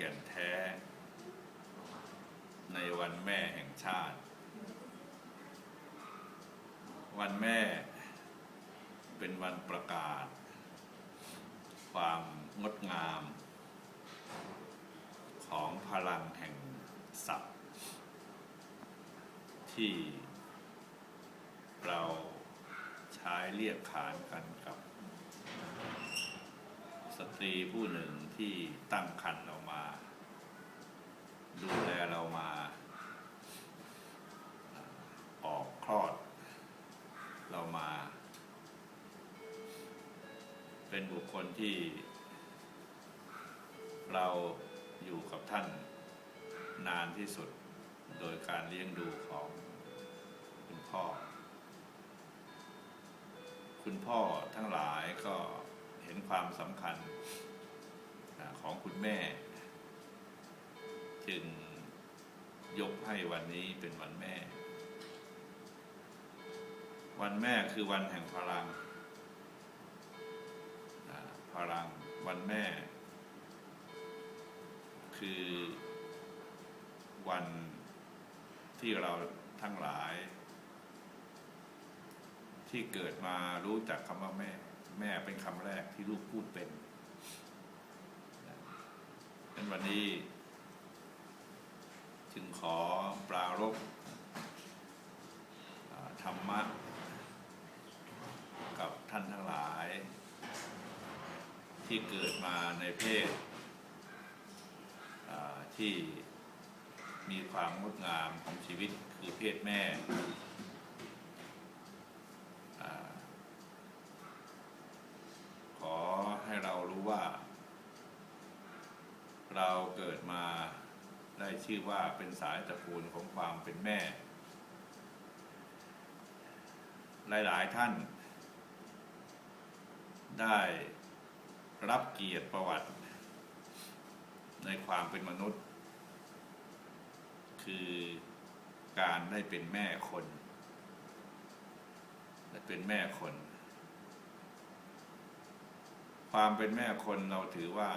แก่นแท้ ในวันแม่แห่งชาติ วันแม่เป็นวันประกาศ ความงดงาม ของพลังแห่งศัพท์ ที่เราใช้เรียกขานกันกับ ตรีผู้หนึ่งที่ตั้งครรภ์เรามา ดูแลเรามา ออกคลอด เรามา เป็นบุคคลที่ เราอยู่กับท่านนานที่สุดโดยการเลี้ยงดูของคุณพ่อ คุณพ่อทั้งหลายก็ เห็นความสำคัญของคุณแม่ จึงยกให้วันนี้เป็นวันแม่ วันแม่คือวันแห่งพลังพลังวันแม่ คือวันที่เราทั้งหลาย ที่เกิดมารู้จักคำว่าแม่ แม่เป็นคำแรกที่ลูกพูดเป็นเป็นวันนี้ จึงขอปรารภอ่าธรรมะ กับท่านทั้งหลาย ที่เกิดมาในเพศที่มีความงดงามของชีวิตคือเพศแม่อ่าขอให้เรารู้ว่า เราเกิดมาได้ ชื่อว่าเป็นสายตระกูลของความเป็นแม่ หลาย ๆ ท่าน ได้รับเกียรติประวัติ ในความเป็นมนุษย์ คือการได้เป็นแม่คนได้เป็นแม่คน ความเป็นแม่คนเราถือว่า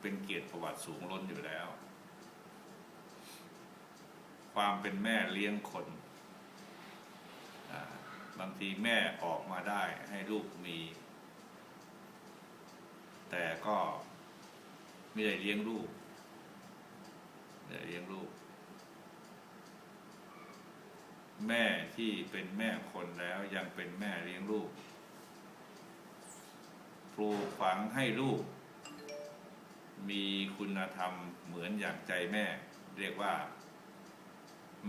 เป็นเกียรติประวัติสูงล้นอยู่แล้ว ความเป็นแม่เลี้ยงคนบางทีแม่ออกมาได้ให้ลูกมี แต่ก็ไม่ได้เลี้ยงลูกไม่ได้เลี้ยงลูก แม่ที่เป็นแม่คนแล้วยังเป็นแม่เลี้ยงลูกปลูกฝังให้ลูก มีคุณธรรมเหมือนอย่างใจแม่ เรียกว่า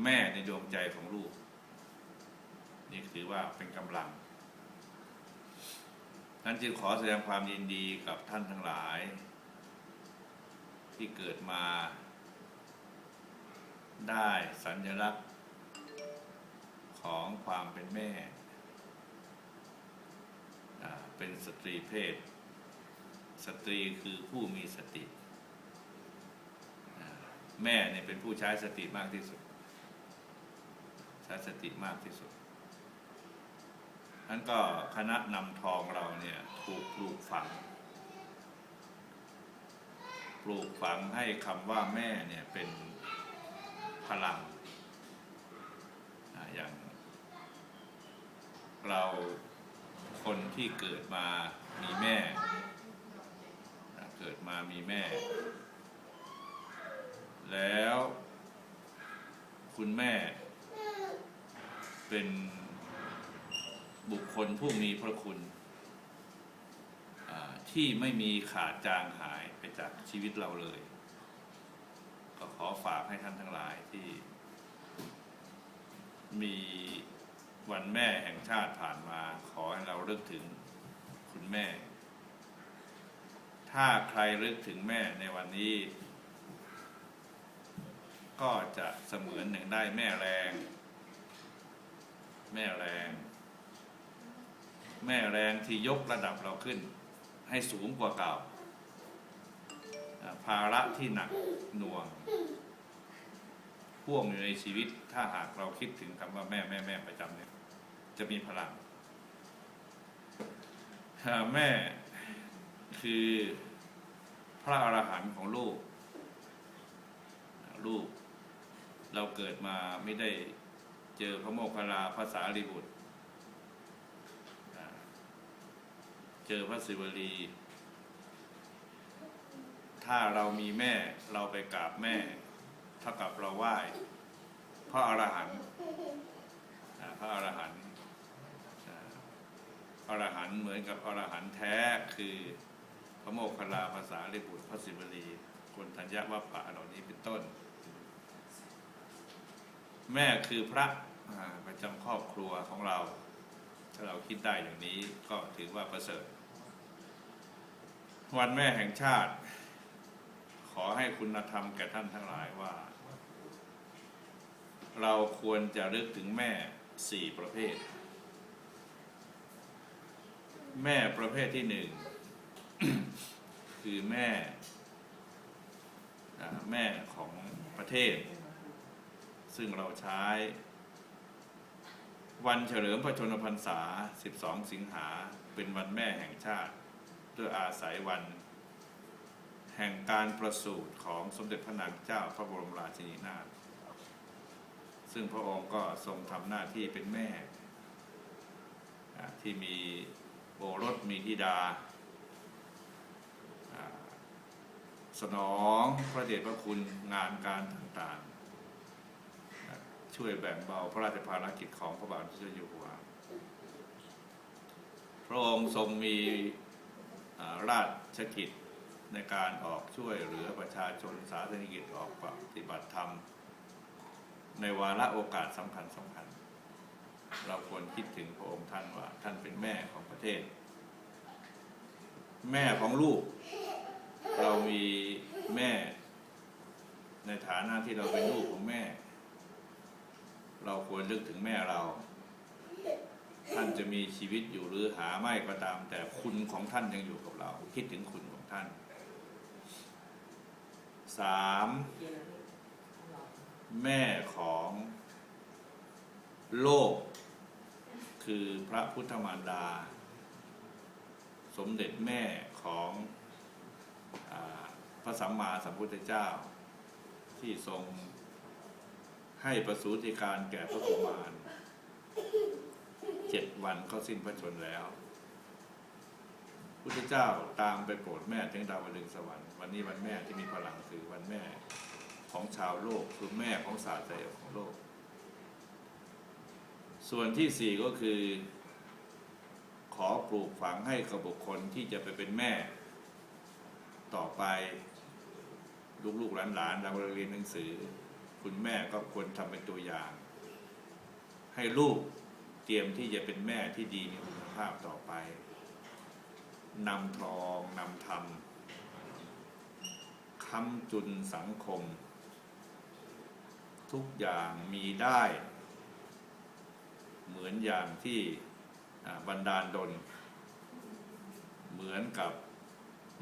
แม่ในดวงใจของลูก นี่ถือว่าเป็นกำลังนั้นจึงขอแสดงความยินดีกับท่านทั้งหลาย ที่เกิดมา ได้สัญลักษณ์ของความเป็นแม่ เป็นสตรีเพศ สตรีคือผู้มีสติ แม่เนี่ยเป็นผู้ใช้สติมากที่สุด ช้สติมากที่สุดนั้นก็คณะนำทองเราเนี่ยถูกปลูกฝัง ปลูกฝังให้คำว่าแม่เนี่ยเป็นพลังอย่างเราคนที่เกิดมามีแม่ เกิดมามีแม่ แล้วคุณแม่ เป็นบุคคลผู้มีพระคุณที่ไม่มีขาดจางหายไปจากชีวิตเราเลย ก็ขอฝากให้ท่านทั้งหลายที่ มีวันแม่แห่งชาติผ่านมาขอให้เราเลึกถึงคุณแม่ ถ้าใครรึกถึงแม่ในวันนี้ ก็จะเสมือนหนึ่งได้แม่แรง แม่แรง แม่แรงที่ยกระดับเราขึ้น ให้สูงกว่าเก่าอ่า ภาระที่หนักหน่วงพ่วงอยู่ในชีวิต ถ้าหากเราคิดถึงคำว่าแม่แม่แม่ประจำเนี่ย จะมีพลังแม่คือพระอรหันต์ของลูก ลูก เราเกิดมาไม่ได้ เจอพระโมคคัลลาภาษาลิบุตร เจอพระศิวลี ถ้าเรามีแม่เราไปกราบแม่ เท่ากับเราไหว้พระอรหันต์อ่าพระอรหันต์อรหันต์เหมือนกับอรหันต์แท้คือพระโมคคัลลาภาษาลิบุตรพระศิวลีคนธัญญวัปปะเหล่านี้เป็นต้น แม่คือพระประจำครอบครัวของเรา ถ้าเราคิดได้อย่างนี้ก็ถือว่าประเสริฐ วันแม่แห่งชาติ ขอให้คุณธรรมแก่ท่านทั้งหลายว่า เราควรจะรึกถึงแม่สี่ประเภท แม่ประเภทที่หนึ่งคือแม่แม่ของประเทศ ซึ่งเราใช้ วันเฉลิมพระชนมพรรษา 12 สิงหาเป็นวันแม่แห่งชาติเพื่ออาศัยวัน แห่งการประสูติของสมเด็จพระนางเจ้าพระบรมราชินีนาถซึ่งพระองค์ก็ทรงทำหน้าที่เป็นแม่ ที่มีโอรสมีธิดา สนองพระเดชพระคุณงานการต่าง ช่วยแบ่งเบาพระราชภารกิจของพระบาทสมเด็จพระเจ้าอยู่หัว พระองค์ทรงมีราชกิจในการออกช่วยเหลือประชาชนสาธารณกิจออกปฏิบัติธรรม ในวาระโอกาสสำคัญสำคัญ เราควรคิดถึงพระองค์ท่านว่าท่านเป็นแม่ของประเทศ แม่ของลูก เรามีแม่ในฐานะที่เราเป็นลูกของแม่ เราควรนึกถึงแม่เรา ท่านจะมีชีวิตอยู่หรือหาไม่ก็ตาม แต่คุณของท่านยังอยู่กับเรา คิดถึงคุณของท่านสามแม่ของโลก คือพระพุทธมารดา สมเด็จแม่ของอพระสัมมาสัมพุทธเจ้าที่ทรง ให้ประสูติการแก่พระกุมารเจ็ดวันก็สิ้นพระชนแล้วพุทธเจ้าตามไปโปรดแม่ถึงดาวดึงสวรรค์วันนี้วันแม่ที่มีพลังคือวันแม่ของชาวโลกคือแม่ของศาสตร์ใจของโลก ส่วนที่สี่ก็คือ ขอปลูกฝังให้กับบุคคลที่จะไปเป็นแม่ ต่อไป ลูกๆหลานๆเราเรียนหนังสือ คุณแม่ก็ควรทำเป็นตัวอย่าง ให้ลูกเตรียมที่จะเป็นแม่ที่ดีมีคุณภาพต่อไปนำทองนำธรรมคำจุนสังคม ทุกอย่างมีได้ เหมือนอย่างที่บันดาลดลเหมือนกับ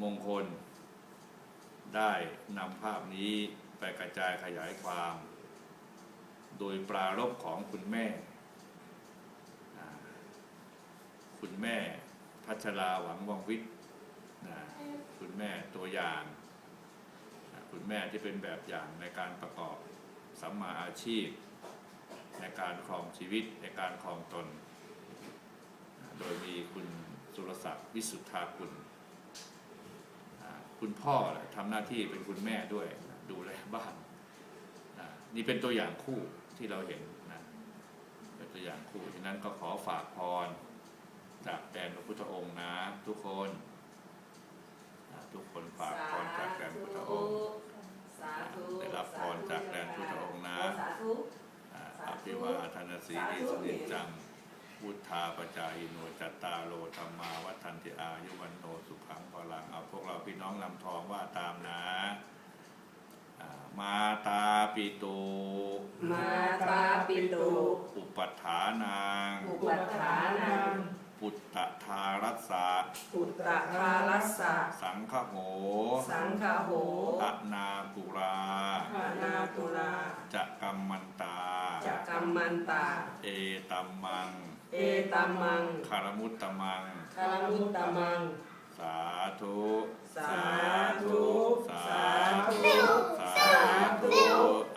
มงคล ได้นำภาพนี้ ไปกระจายขยายความ โดยปรารบของคุณแม่ คุณแม่พัชราหวังวังวิทย์คุณแม่ตัวอย่างคุณแม่ที่เป็นแบบอย่างในการประกอบสัมมาอาชีพ ในการครองชีวิตในการครองตน โดยมีคุณสุรศักดิ์วิสุทธาคุณ คุณพ่อทำหน้าที่เป็นคุณแม่ด้วย ดูแลบ้านนะนี่เป็นตัวอย่างคู่ที่เราเห็นนะเป็นตัวอย่างคู่ฉะนั้นก็ขอฝากพรจากแดนพระพุทธองค์นะทุกคนอ่าทุกคนฝากพรจากแดนพระพุทธองค์สาธุได้รับพรจากแดนพุทธองค์นะสาธุอ่าอภิวาทนาสีริสนิจจังพุทธาปจายโนจัตตาโลธรรมาวัฒนติอายุวันโนสุขังพลังเอาพวกเราพี่น้องลำทองว่าตามนะอ่า มาตาปิโตมาตาปิโตอุปัฏฐานางอุปัฏฐานังปุตตทารัสสะปุตตะคารัสสะสังฆโห สังฆโหอะนาปุราพานาตุลาจะกัมมันตาจักกัมมันตา เอตัมมัง เอตัมมังคารมุตตมังคารมุตตมัง สาธุ สาธุ amado.